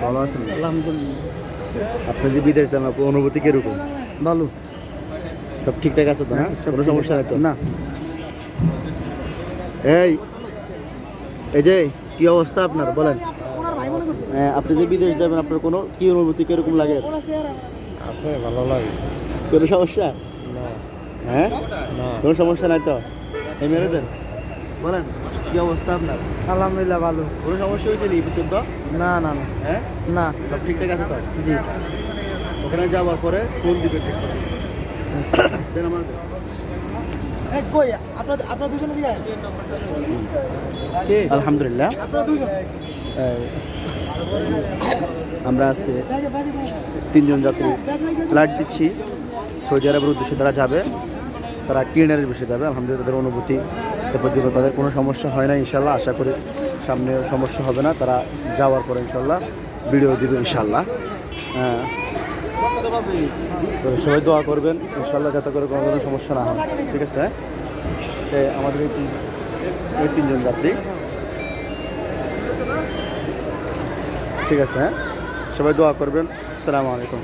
ভালো আছেন আলহামদুলিল্লাহ। আপনি যে বিদেশ যান আপনার অনুভূতি কীরকম? ভালো। সব ঠিকঠাক আছে তো না কোনো সমস্যা নেই তো? না। এই এই যে কি অবস্থা আপনার বলেন? হ্যাঁ, আপনি যে বিদেশ যাবেন আপনার কোনো কি অনুভূতি কীরকম লাগে? আছে ভালো লাগে। কোনো সমস্যা? না। হ্যাঁ? কোনো সমস্যা নাই তো? এই মেরে দেন বলেন কি অবস্থা আপনার? আলহামদুলিল্লাহ ভালো। কোনো সমস্যা হয়েছে নি পর্যন্ত না না না। হ্যাঁ? না। সব ঠিকঠাক আছে তো? জি। ওখানে যাওয়ার পরে ফোন দিবে দেন আমার দেন। কই? আপনার আপনার দুজনে দিয়ে আলহামদুলিল্লাহ। আপনারা দুজন। আমরা আজকে তিনজন যাত্রী ফ্লাইট দিচ্ছি। সৌদি আরবের উদ্দেশ্যে তারা যাবে। তারা ট্রেনের বিষয়ে যাবে। আলহামদুলিল্লাহ তাদের অনুভূতি এ পর্যন্ত তাদের কোনো সমস্যা হয় না, ইনশাল্লাহ। আশা করি সামনে সমস্যা হবে না, তারা যাওয়ার পরে ইনশাল্লাহ ভিডিও দিবে, ইনশাল্লাহ। হ্যাঁ। তো সবাই দোয়া করবেন, ইনশাল্লাহ যাতে করে কোনো ধরনের সমস্যা না হয়। ঠিক আছে? আমাদের এই তিন- তিনজন যাত্রী। ঠিক আছে হ্যাঁ? সবাই দোয়া করবেন। আসসালামু আলাইকুম।